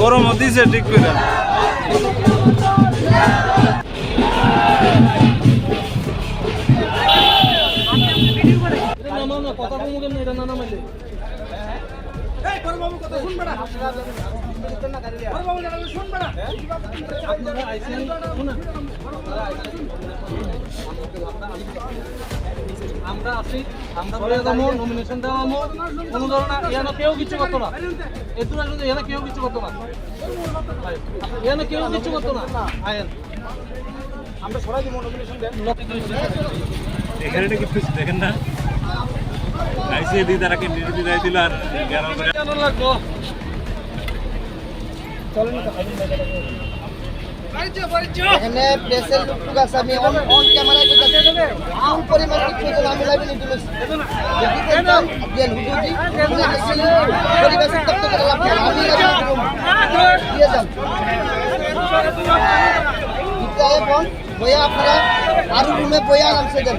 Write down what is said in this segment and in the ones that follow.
গরম দিছে ঠিক করে। আমরা আছি আমরা বলে দেবো নমিনেশন দেওয়া কোনো ধরনের কেউ কিছু করতো না। এতুন আসলে এখানে কেউ কিছু করতো না। কেউ কিছু করতো না। আয়েন। আমরা সবাই দিব নমিনেশন দেন। এখানে নাকি দেখেন না। আইসি দি তারা ক্যান্ডিডেট বিদায় দিল আর কেন আমি অন অন ক্যামেরায় দিয়ে যান। দিতে আয় ফোন আপনারা আরও রুমে বইয়া আরামসে দেন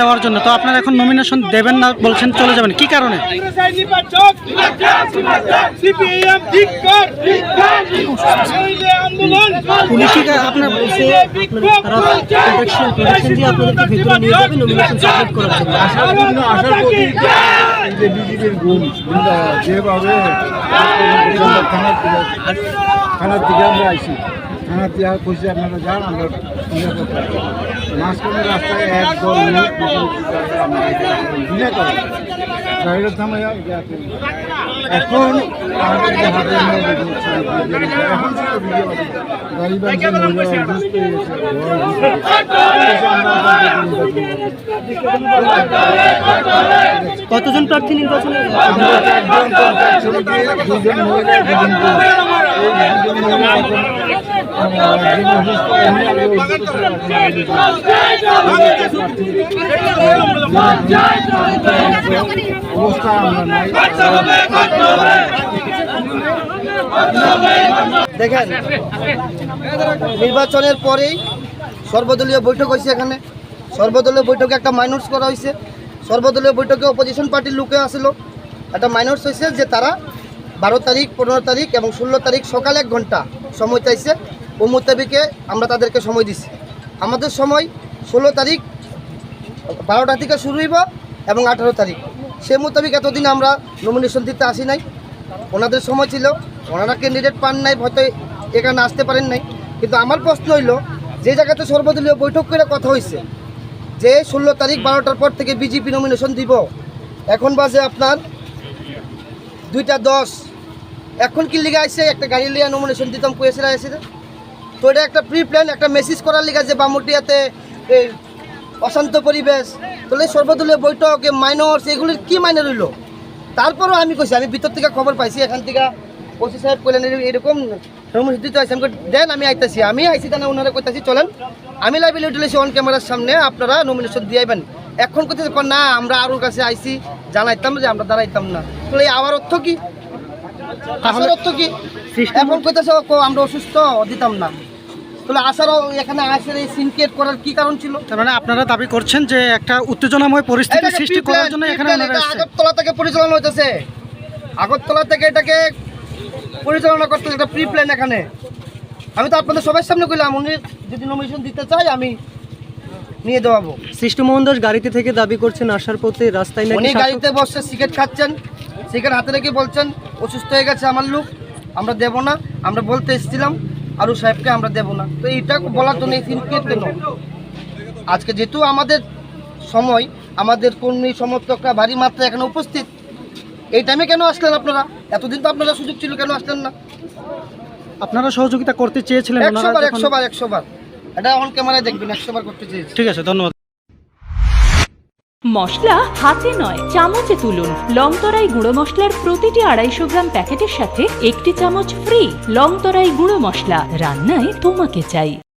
দেওয়ার জন্য। তো আপনারা এখন নমিনেশন দেবেন না বলছেন চলে যাবেন। কি কারণে? আপনার বলছে তারা প্রোটেকশন প্রোটেকশন দিয়ে আপনাদেরকে ভিতরে নিয়ে যাবে নমিনেশন সাবমিট করার জন্য। আসার জন্য আসার পথে যে বিজেপির গুণ যেভাবে থানার থেকে আমরা আইসি থানার থেকে কইছে আপনারা যান আমরা। মাঝখানে রাস্তায় একদল লোক বিনা করে গাড়িটা থামাইয়া এখন। গাড়ি কতজন প্রার্থী নির্বাচনে দেখেন, নির্বাচনের পরেই সর্বদলীয় বৈঠক হয়েছে এখানে। সর্বদলীয় বৈঠকে একটা মাইনর্স করা হয়েছে। সর্বদলীয় বৈঠকে অপোজিশন পার্টির লোকে আসলো। একটা মাইনর্স হয়েছে যে তারা বারো তারিখ, পনেরো তারিখ এবং ষোলো তারিখ সকাল এক ঘণ্টা সময় চাইছে। ও মোতাবিকে আমরা তাদেরকে সময় দিছি। আমাদের সময় ষোলো তারিখ বারোটা থেকে শুরু হইব এবং আঠারো তারিখ। সে মোতাবিক এতদিন আমরা নমিনেশন দিতে আসি নাই। ওনাদের সময় ছিল। ওনারা ক্যান্ডিডেট পান নাই, হয়তো এখানে আসতে পারেন নাই। কিন্তু আমার প্রশ্ন হইল, যে জায়গাতে সর্বদলীয় বৈঠক করে কথা হয়েছে যে ষোলো তারিখ বারোটার পর থেকে বিজেপি নমিনেশন দিব। এখন বাজে আপনার দুইটা দশ। এখন কি লিগে আসছে একটা গাড়ি লিয়া নমিনেশন দিতাম কুয়েছিরা এসে তো এটা একটা প্রি প্ল্যান একটা মেসেজ করার লিগা যে বামুটিয়াতে অশান্ত পরিবেশ, তাহলে সর্বদলীয় বৈঠক মাইনর্স এগুলির কি মাইনে রইল? তারপরও আমি কইছি, আমি ভিতর থেকে খবর পাইছি, এখান থেকে ওসি সাহেব কইলেন এরকম- এরকম সমস্যা আছে আমি দেন আমি আইতাছি। আমি আইছি তাহলে ওনারা কইতাছি চলেন। আমি লাইভে উঠেছি অন ক্যামেরার সামনে আপনারা নমিনেশন দিয়ে আইবেন। এখন কইতেছে কন, না আমরা আরোর কাছে আইসি জানাইতাম যে আমরা দাঁড়াইতাম না। তাহলে এই আবার অর্থ কি? তাহলে অর্থ কি? এখন কইতেছে আমরা অসুস্থ দিতাম না। তাহলে আসারও এখানে আসার এই সিনক্রিয়েট করার কি কারণ ছিল? তার মানে আপনারা দাবি করছেন যে একটা উত্তেজনাময় পরিস্থিতি সৃষ্টি করার জন্য এখানে আগরতলা থেকে পরিচালনা হইতেছে। আগরতলা থেকে এটাকে পরিচালনা করতে একটা প্রি প্ল্যান এখানে। আমি তো আপনাদের সবার সামনে কইলাম উনি যদি নমিনেশন দিতে চাই আমি নিয়ে দেওয়াবো। সৃষ্টিমোহন দাস গাড়িতে থেকে দাবি করছেন আসার পথে রাস্তায় উনি গাড়িতে বসে সিগারেট খাচ্ছেন সিগারেট হাতে রেখে বলছেন অসুস্থ হয়ে গেছে আমার লোক আমরা দেব না। আমরা বলতে এসেছিলাম আরু সাহেবকে আমরা দেব না। তো এইটা বলার জন্য এই সিনক্রিয়েট কেন? আজকে যেহেতু আমাদের সময় আমাদের কর্মী সমর্থকরা ভারী মাত্রা এখানে উপস্থিত এই টাইমে কেন আসলেন আপনারা? এতদিন তো আপনারা সুযোগ ছিল কেন আসলেন না? আপনারা সহযোগিতা করতে চেয়েছিলেন একশো ওনারা বার একশো বার একশো বার এটা অন ক্যামেরায় দেখবেন একশো বার করতে চেয়েছি। ঠিক আছে ধন্যবাদ। মশলা হাতে নয় চামচে তুলুন। লংতরাই গুঁড়ো মশলার প্রতিটি আড়াইশো গ্রাম প্যাকেটের সাথে একটি চামচ ফ্রি লংতরাই গুঁড়ো মশলা। রান্নায় তোমাকে চাই।